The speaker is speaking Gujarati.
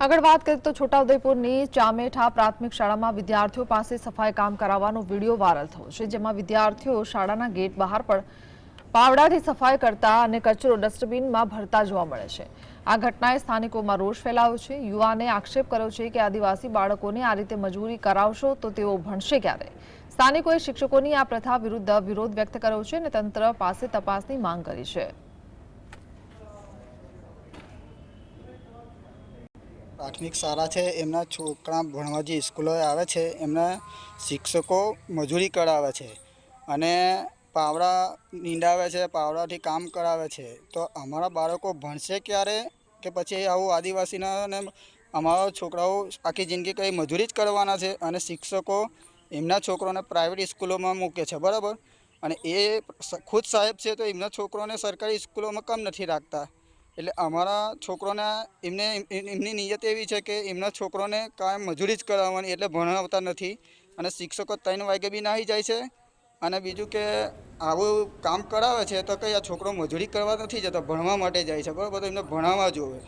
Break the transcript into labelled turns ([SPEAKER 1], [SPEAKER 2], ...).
[SPEAKER 1] આગળ વાત કરીએ તો છોટાઉદેપુરની ચામેઠા પ્રાથમિક શાળામાં વિદ્યાર્થીઓ પાસે સફાઈ કામ કરાવવાનો વીડિયો વાયરલ થયો છે, જેમાં વિદ્યાર્થીઓ શાળાના ગેટ બહાર પણ પાવડાથી સફાઈ કરતા અને કચરો ડસ્ટબિનમાં ભરતા જોવા મળે છે. આ ઘટનાએ સ્થાનિકોમાં રોષ ફેલાવ્યો છે. યુવાને આક્ષેપ કર્યો છે કે આદિવાસી બાળકોને આ રીતે મજૂરી કરાવશો તો તેઓ ભણશે ક્યારે? સ્થાનિકોએ શિક્ષકોની આ પ્રથા વિરુદ્ધ વિરોધ વ્યક્ત કર્યો છે અને તંત્ર પાસે તપાસની માંગ કરી છે.
[SPEAKER 2] પ્રાથમિક શાળા છે, એમના છોકરા ભણવા જે સ્કૂલોએ આવે છે, એમના શિક્ષકો મજૂરી કરાવે છે અને પાવડા નીંડાવે છે, પાવડાથી કામ કરાવે છે. તો અમારા બાળકો ભણશે ક્યારે કે પછી આવું આદિવાસીના અમારા છોકરાઓ આખી જિંદગી કંઈ મજૂરી જ કરવાના છે અને શિક્ષકો એમના છોકરોને પ્રાઇવેટ સ્કૂલોમાં મૂકે છે, બરાબર? અને એ ખુદ સાહેબ છે તો એમના છોકરોને સરકારી સ્કૂલોમાં કમ નથી રાખતા. એટલે અમારા છોકરોને એમને એમની નિયત એવી છે કે એમના છોકરોને કાંઈ મજૂરી જ કરાવવાની, એટલે ભણાવતા નથી. અને શિક્ષકો ત્રણ વાગે બી નાહી જાય છે. અને બીજું કે આવું કામ કરાવે છે તો કંઈ આ છોકરો મજૂરી કરવા નથી જતો, ભણવા માટે જાય છે. બરાબર? તો એમને ભણાવવા જોવે